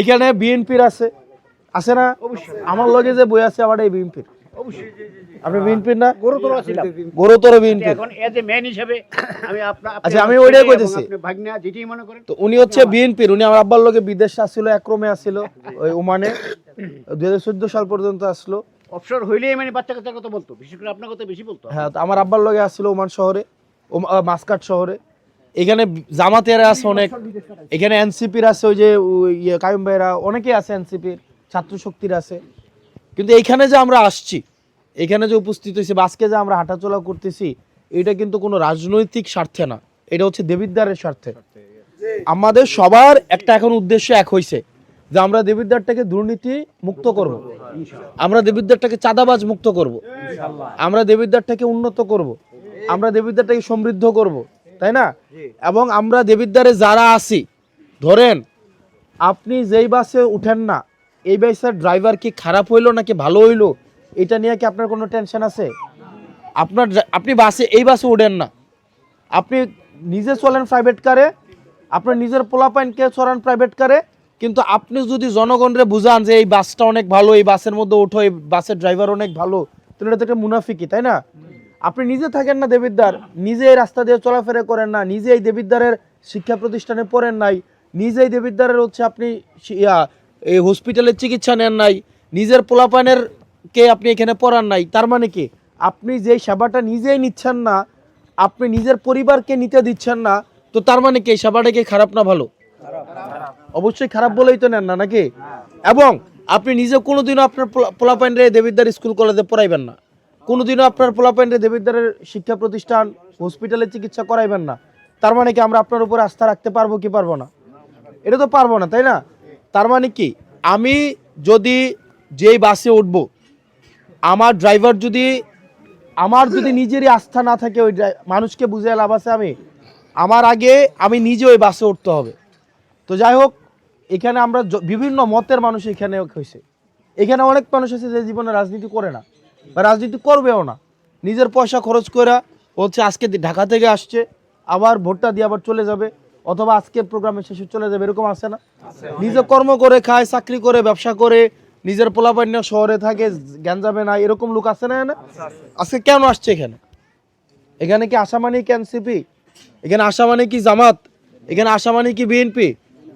এখানে বিএনপির আছে। আছে না? আমার লগে যে বই আছে আমার এই বিএনপির। আপনি বিএনপির না? গুরুতর ছিলাম গুরুতর এখন এজ এ ম্যান হিসেবে আমি আপনার আচ্ছা, আমি ওইটাই কইতেছি। ভাগনা যেটাই মনে করেন। তো উনি হচ্ছে বিএনপির উনি আমার আব্বার লগে বিদেশ আসছিল একরমে আসছিল ওই ওমানে। দুই হাজার চোদ্দ সাল পর্যন্ত আসলো। অবসর হইলেই মানে বাচ্চা কাচ্চার কথা বলতো বিশেষ করে আপনার কথা বেশি বলতো। হ্যাঁ তো আমার আব্বার লগে আসছিল ওমান শহরে মাসকাট শহরে। এখানে জামাতের আছে অনেক এখানে এনসিপির আছে ওই যে ইয়ে কায়ুম ভাইরা অনেকেই আছে এনসিপির ছাত্র শক্তির আছে। কিন্তু এইখানে যে আমরা আসছি এখানে যে উপস্থিত হয়েছি বা আজকে যে আমরা হাঁটাচলা করতেছি এটা কিন্তু কোনো রাজনৈতিক স্বার্থে না। এটা হচ্ছে দেবিদ্বারের স্বার্থে। আমাদের সবার একটা এখন উদ্দেশ্য এক হয়েছে যে আমরা দেবিদ্বারটাকে দুর্নীতি মুক্ত করব। আমরা দেবিদ্বারটাকে চাঁদাবাজ মুক্ত করব। আমরা দেবিদ্বারটাকে উন্নত করব। আমরা দেবিদ্বারটাকে সমৃদ্ধ করব। তাই না? এবং আমরা দেবিদ্বারে যারা আছি ধরেন আপনি যেই বাসে উঠেন না এই বাসের ড্রাইভার কি খারাপ হইল নাকি ভালো হইল? এটা নিয়ে কি আপনার কোনো টেনশন আছে? আপনার আপনি বাসে এই বাসে উঠেন না। আপনি নিজে চলেন প্রাইভেট কারে আপনার নিজের পোলাপাইনকে চড়ান প্রাইভেট কারে কিন্তু আপনি যদি জনগণরে বুঝান যে এই বাসটা অনেক ভালো এই বাসের মধ্যে ওঠো এই বাসের ড্রাইভার অনেক ভালো তাহলে এটা তো একটা মুনাফিকি তাই না? আপনি নিজে থাকেন না দেবিদ্বার, নিজে এই রাস্তা দিয়ে চলাফেরা করেন না, নিজে এই দেবিদ্বারের শিক্ষা প্রতিষ্ঠানে পড়েন নাই নিজেই দেবিদ্বারের হচ্ছে আপনি এই হসপিটালের চিকিৎসা নেন নাই, নিজের পোলাপানের কে আপনি এখানে পড়ান নাই, তার মানে কি? আপনি যে সেবাটা নিজেই নিচ্ছেন না, আপনি নিজের পরিবারকে নিতে দিচ্ছেন না, তো তার মানে কি সেবাটা কি খারাপ না ভালো? অবশ্যই খারাপ বলেই তো নেন না, নাকি? এবং আপনি নিজে কোনোদিনও আপনার পোলা- পোলাপাইনরে দেবিদ্বার স্কুল কলেজে পড়াইবেন না। কোনোদিনও আপনার পোলাপাইনরে দেবিদ্বারের শিক্ষা প্রতিষ্ঠান হসপিটালে চিকিৎসা করাইবেন না। তার মানে কি আমরা আপনার উপর আস্থা রাখতে পারব কি পারব না? এটা তো পারব না, তাই না? তার মানে কি, আমি যদি যেই বাসে উঠব, আমার ড্রাইভার যদি, আমার যদি নিজেরই আস্থা না থাকে ওই মানুষকে বুঝে লাভ আছে আমি, আমার আগে আমি নিজে ওই বাসে উঠতে হবে। তো যাই হোক, এখানে আমরা বিভিন্ন মতের মানুষ এখানে হয়েছে এখানে অনেক মানুষ আছে যে জীবনে রাজনীতি করে না। বা রাজনীতি করবেও না। নিজের পয়সা খরচ করে হচ্ছে আজকে ঢাকা থেকে আসছে, আবার ভোটটা দিয়ে আবার চলে যাবে, অথবা আজকের প্রোগ্রামে শেষে চলে যাবে, এরকম আছে না? নিজে কর্ম করে খায়, চাকরি করে, ব্যবসা করে, নিজের পোলাপান্য শহরে থাকে, গ্যাঞ্জামে না এরকম লোক আছে না এখানে? আজকে কেন আসছে এখানে? এখানে কি আশা মানে কি এনসিপি? এখানে আশা মানে কি জামাত? এখানে আশা মানে কি বিএনপি?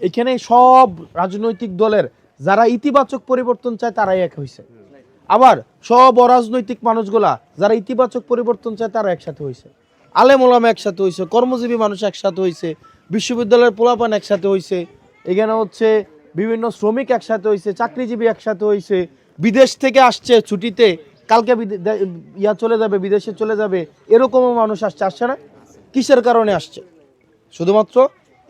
এখানে সব রাজনৈতিক দলের যারা ইতিবাচক পরিবর্তন চায় তারাই এক হয়েছে আবার সব অরাজনৈতিক মানুষগুলা যারা ইতিবাচক পরিবর্তন চায়, তারা একসাথে হয়েছে আলেম ওলামা একসাথে হয়েছে কর্মজীবী মানুষ একসাথে হয়েছে বিশ্ববিদ্যালয়ের পোলাপান একসাথে হয়েছে এখানে হচ্ছে বিভিন্ন শ্রমিক একসাথে হয়েছে চাকরিজীবী একসাথে হয়েছে বিদেশ থেকে আসছে ছুটিতে, কালকে ইয়া চলে যাবে, বিদেশে চলে যাবে, এরকমও মানুষ আসছে আসছে না, কিসের কারণে আসছে? শুধুমাত্র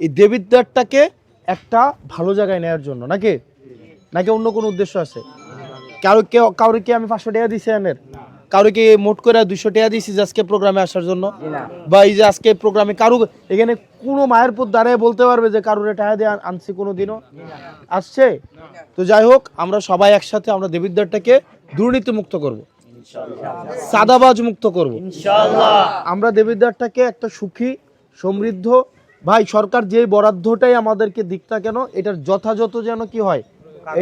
এই দেবিদ্বারটাকে একটা ভালো জায়গায় নেওয়ার জন্য, নাকি? নাকি অন্য কোনো উদ্দেশ্য আছে? কারও কে কারও কি আমি পাঁচশো টাকা দিছি আনের কারও কি মোট করে দুশো টাকা দিছি আজকে প্রোগ্রামে আসার জন্য? বা এই যে আজকে প্রোগ্রামে কারও এখানে কোনো মায়ের পুত দাঁড়িয়ে বলতে পারবে যে কারোর টাকা দিয়ে আনছি কোনো দিনও আসছে? তো যাই হোক আমরা সবাই একসাথে আমরা দেবিদ্বারটাকে দুর্নীতি মুক্ত করব। সাদাবাজ মুক্ত করব। আমরা দেবিদ্বারটাকে একটা সুখী সমৃদ্ধ ভাই সরকার যে বরাদ্দটাই আমাদেরকে দিক না কেন এটার যথাযথ যেন কি হয়?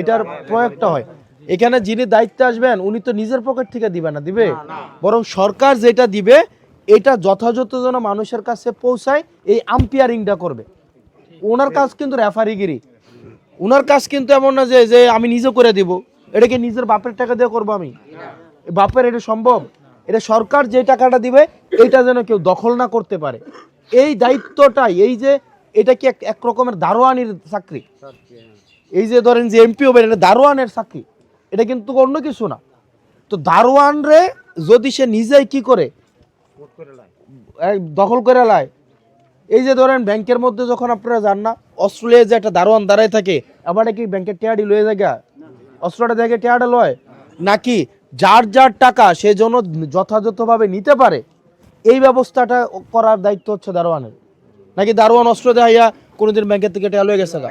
এটার প্রয়োগটা হয়। এখানে যিনি দায়িত্বে আসবেন উনি তো নিজের পকেট থেকে দিবে না দিবে? বরং সরকার যেটা দিবে এটা যথাযথ যেন মানুষের কাছে পৌঁছায় এই আম্পিয়ারিংটা করবে। ওনার কাজ কিন্তু রেফারিগিরি ওনার কাজ কিন্তু এমন না যে যে আমি নিজে করে দিব। এটাকে নিজের বাপের টাকা দিয়ে করব আমি? বাপের এটা সম্ভব? এটা সরকার যে টাকাটা দিবে এটা যেন কেউ দখল না করতে পারে। এই দায়িত্বটাই এই যে এটা কি এক- রকমের দারোয়ানির চাকরি? এই যে ধরেন যে এমপি হবে এটা দারোয়ানের চাকরি। এটা কিন্তু অন্য কিছু না। তো দারোয়ান রে যদি সে নিজেই কি করে? দখল করে লায় এই যে ধরেন ব্যাংকের মধ্যে যখন আপনারা যান না, অস্ট্রেলিয়ায় যে একটা দারোয়ান দাঁড়ায় থাকে, আবার কি ব্যাংকের টেয়াডি লয়ে যায় গা? অস্ট্রেলিয়া থেকে টেয়াডা লয়। নাকি যার যার টাকা সে যেন যথাযথভাবে নিতে পারে, এই ব্যবস্থাটা করার দায়িত্ব হচ্ছে দারোয়ানের। নাকি দারোয়ান অস্ত্র দেখাইয়া কোনোদিন ব্যাংকের থেকে টেয়া লয়ে গেছে গা?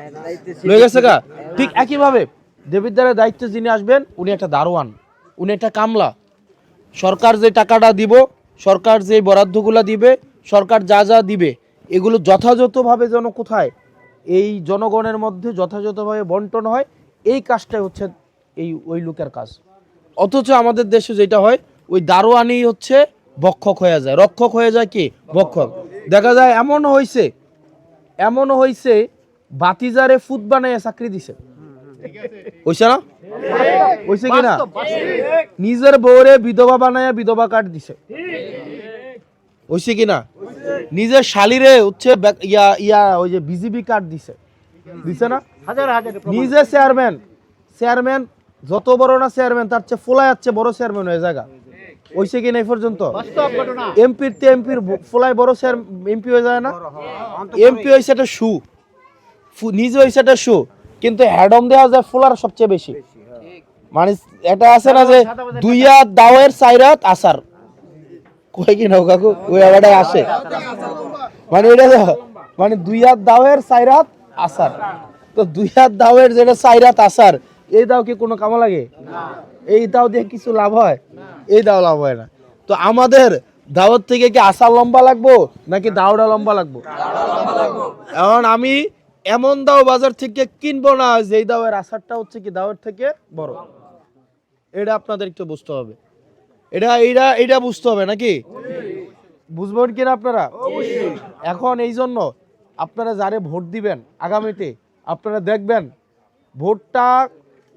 লয়ে গেছে গা? ঠিক একইভাবে দেবিদ্বারের দায়িত্বে যিনি আসবেন, উনি একটা দারোয়ান, উনি একটা কামলা। সরকার যে টাকাটা দিব, সরকার যে বরাদ্দগুলো দিবে, সরকার যা যা দিবে, এগুলো যথাযথভাবে যেন কোথায়, এই জনগণের মধ্যে যথাযথভাবে বন্টন হয়, এই কাজটাই হচ্ছে এই ওই লোকের কাজ। অথচ আমাদের দেশে যেটা হয়, ওই দারোয়ানি হচ্ছে বক্ষক হয়ে যায়। রক্ষক হয়ে যায় কি? বক্ষক। দেখা যায় এমন হয়েছে এমন হয়েছে বাতিজারে ফুট বানায় চাকরি দিছে। হইছে না হইছে কি না নিজের বউরে বিধবা বানায় বিধবা কার্ড দিছে। হইছে কি না নিজের শালিরে হচ্ছে ইয়া ইয়া ওই যে বিজিবি কার্ড দিছে। দিছে না? নিজে চেয়ারম্যান। চেয়ারম্যান যত বড় না চেয়ারম্যান তার চেয়ে ফোলা যাচ্ছে বড় চেয়ারম্যান হয়ে জায়গা। হইছে কি না এই পর্যন্ত? এমপির তে এমপির ফোলায় বড় চেয়ার এমপি হয়ে যায় না? এমপি হয়েছে একটা শু। নিজে হয়েছে একটা শু। কিন্তু হ্যাডম দেওয়া যায় ফোলার সবচেয়ে বেশি। মানে এটা আছে না যে দুইয়া দাওয়ের সাইরাত আসার। কই কি নাও কাকু ওই আবারটা আসে? মানে এটা মানে দুই হাত দাওয়ের সাইরাত আসার। তো দুই হাত দাওয়ের যেটা সাইরাত আসার এই দাও কি কোনো কামা লাগে? এই দাও দিয়ে কিছু লাভ হয়? এই দাও লাভ হয় না। তো আমাদের দাওয়াত থেকে কি আসার লম্বা লাগবো নাকি দাওটা লম্বা লাগবো। এখন আমি এমন দাও বাজার থেকে কিনবো না, যেই দাওয়ের আসারটা হচ্ছে কি দাওয়ের থেকে বড়? এটা আপনাদের একটু বুঝতে হবে। এটা, এইটা এইটা বুঝতে হবে নাকি? বুঝবেন কিনা আপনারা? এখন এই জন্য আপনারা যারে ভোট দিবেন আগামীতে, আপনারা দেখবেন ভোটটা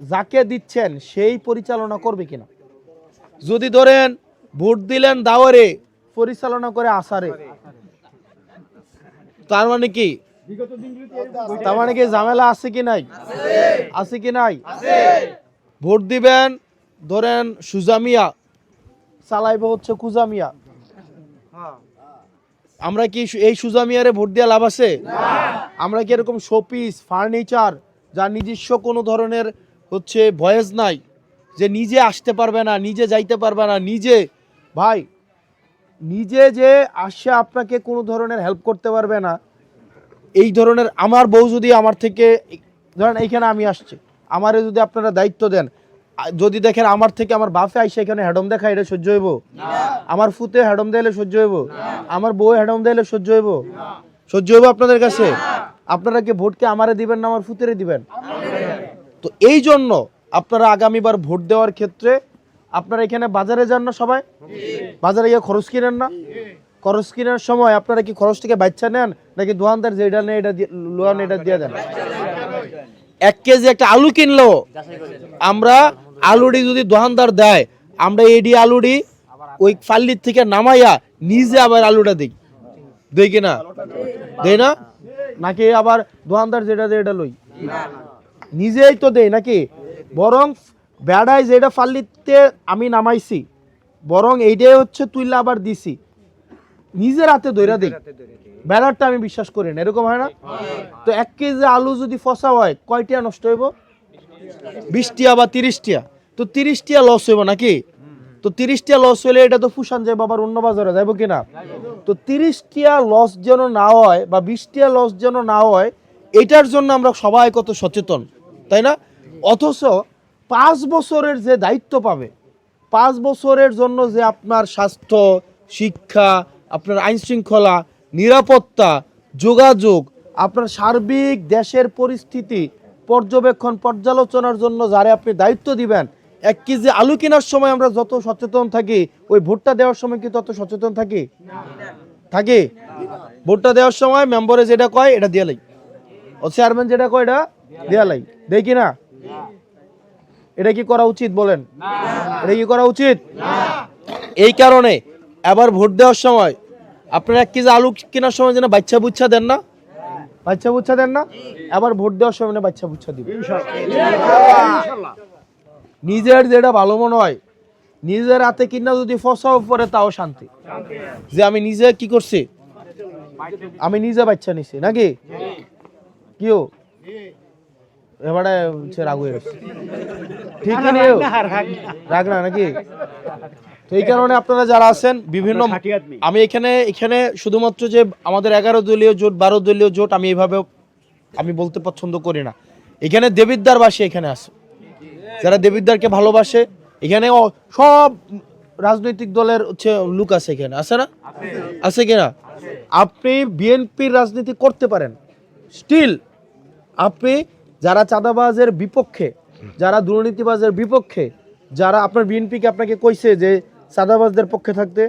যাকে দিচ্ছেন সেই পরিচালনা করবে কিনা। যদি ধরেন ভোট দিলেন দাওয়ারে, পরিচালনা করে আসারে তার মানে কি? তার মানে কি ঝামেলা আছে কি নাই? আছে। কি নাই? ভোট দিবেন ধরেন সুজামিয়া চালাইব হচ্ছে কুজামিয়া আমরা কি এই সুজামিয়ারে ভোট দিয়ে লাভ আছে? আমরা কি এরকম শোপিস ফার্নিচার যার নিজস্ব কোনো ধরনের হচ্ছে ভয়েস নাই যে নিজে আসতে পারবে না নিজে যাইতে পারবে না নিজে। ভাই নিজে যে আসে আপনাকে কোনো ধরনের হেল্প করতে পারবে না এই ধরনের আমার বউ যদি আমার থেকে ধরেন এইখানে আমি আসছি আমারে যদি আপনারা দায়িত্ব দেন যদি দেখেন আমার থেকে আমার বাপে আইসে এখানে হ্যাডম দেখা এটা সহ্য হইব? আমার ফুতে হ্যাডম দিলে সহ্য হইব? আমার বউ হ্যাডম দিলে সহ্য হইব? সহ্য হইব আপনাদের কাছে? আপনারা কি ভোটকে আমারে দিবেন না আমার ফুতেরে দিবেন? তো এই জন্য আপনারা আগামীবার ভোট দেওয়ার ক্ষেত্রে আপনারা এখানে বাজারে যান না সবাই? বাজারে গিয়ে খরচ কিনেন না? খরচ কেনার সময় আপনারা কি খরচ থেকে বাচ্চা নেন, নাকি দোকানদার যে এটা নেই এটা লোয়ান এটা দিয়ে দেন? এক কেজি একটা আলু কিনলো, আমরা আলুডি যদি দোকানদার দেয়, আমরা এডি আলুডি ওই ফাল্লির থেকে নামাইয়া নিজে আবার আলুটা দিই। দেই কিনা দেই না? নাকি আবার দোকানদার যেটা দেয়, এটা লই? নিজেই তো দেই নাকি? বরং বেড়ায় যেটা ফাল্লিতে আমি নামাইছি, বরং এইটাই হচ্ছে তুইলা আবার দিছি। নিজের হাতে দইরা দিই। বেড়ারটা আমি বিশ্বাস করি না এরকম হয় না? তো এক কেজি আলু যদি ফসা হয় কয়টিয়া নষ্ট হইব? বিশটিয়া বা তিরিশটিয়া। তো তিরিশ টিয়া লস হইব নাকি? তো তিরিশ টিয়া লস হইলে এটা তো ফুসান যায় বাবার অন্য বাজারে যাইব কিনা তো তিরিশটিয়া লস যেন না হয় বা বিশটিয়া লস যেন না হয় এটার জন্য আমরা সবাই কত সচেতন তাই না? অথচ পাঁচ বছরের যে দায়িত্ব পাবে পাঁচ বছরের জন্য যে আপনার স্বাস্থ্য শিক্ষা আপনার আইন শৃঙ্খলা নিরাপত্তা যোগাযোগ আপনার সার্বিক দেশের পরিস্থিতি পর্যবেক্ষণ পর্যালোচনার জন্য যারে আপনি দায়িত্ব দিবেন এক কেজি আলু কেনার সময় আমরা যত সচেতন থাকি ওই ভোটটা দেওয়ার সময় কি তত সচেতন থাকি? থাকি? ভোটটা দেওয়ার সময় মেম্বারে যেটা কয় এটা দিয়ে লাই। ও চেয়ারম্যান যেটা কয় এটা দেয়া লাই। দেখি না? এটা কি করা উচিত বলেন? এটা কি করা উচিত? এই কারণে আবার ভোট দেওয়ার সময় আপনারা এক কেজি আলু কেনার সময় যেন বাচ্চা বুচ্ছা দেন না? বাচ্চা বুচ্ছা দেন না? আবার ভোট দেওয়ার সময় বাচ্চা বুচ্ছা দিবেন নিজের যেটা ভালো মনে হয় নিজের হাতে কিনা যদি ফসাও পরে তাও শান্তি। যে আমি নিজে কি করছি? আমি নিজে বাচ্চা নিছি নাকি? কিও? এবারে হচ্ছে রাগ হয়ে গেছে। ঠিক কি রাগ না নাকি? তো এই কারণে আপনারা যারা আছেন বিভিন্ন আমি এখানে এখানে শুধুমাত্র যে আমাদের এগারো দলীয় জোট বারো দলীয় জোট আমি এইভাবে আমি বলতে পছন্দ করি না। এখানে দেবিদ্দার বাসী এখানে আছে। যারা দেবিদ্দারকে ভালোবাসে এখানে সব রাজনৈতিক দলের হচ্ছে লোক আছে এখানে। আছে না? আছে। কিনা আপনি বিএনপির রাজনীতি করতে পারেন। স্টিল আপনি যারা চাঁদাবাজের বিপক্ষে যারা দুর্নীতিবাজের বিপক্ষে যারা আপনার বিএনপিকে আপনাকে কইছে যে চাঁদাবাজদের পক্ষে থাকতে,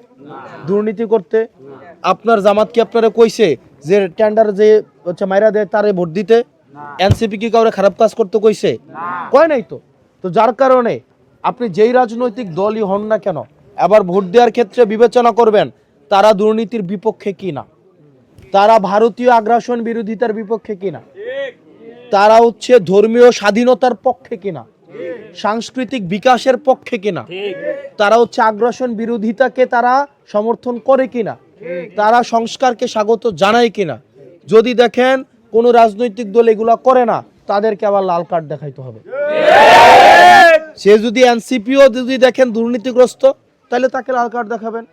দুর্নীতি করতে। আপনার জামাত কি আপনারা কইছে যে টেন্ডার যে হচ্ছে মাইরা দেয় তারে ভোট দিতে? এনসিপি কি কাউরে খারাপ কাজ করতে কইছে? কয় নাই তো? তো যার কারণে আপনি যেই রাজনৈতিক দলই হন না কেন, এবার ভোট দেওয়ার ক্ষেত্রে বিবেচনা করবেন তারা দুর্নীতির বিপক্ষে কি না তারা ভারতীয় আগ্রাসন বিরোধিতার বিপক্ষে কিনা? তারা হচ্ছে ধর্মীয় স্বাধীনতার পক্ষে কিনা? সাংস্কৃতিক বিকাশের পক্ষে কিনা? তারা হচ্ছে আগ্রাসন বিরোধিতাকে তারা সমর্থন করে কিনা? তারা সংস্কারকে স্বাগত জানায় কিনা? যদি দেখেন কোনো রাজনৈতিক দল এগুলা করে না তাদেরকে আবার লাল কার্ড দেখাইতে হবে। সে যদি এনসিপিও যদি দেখেন দুর্নীতিগ্রস্ত তাহলে তাকে লাল কার্ড দেখাবেন।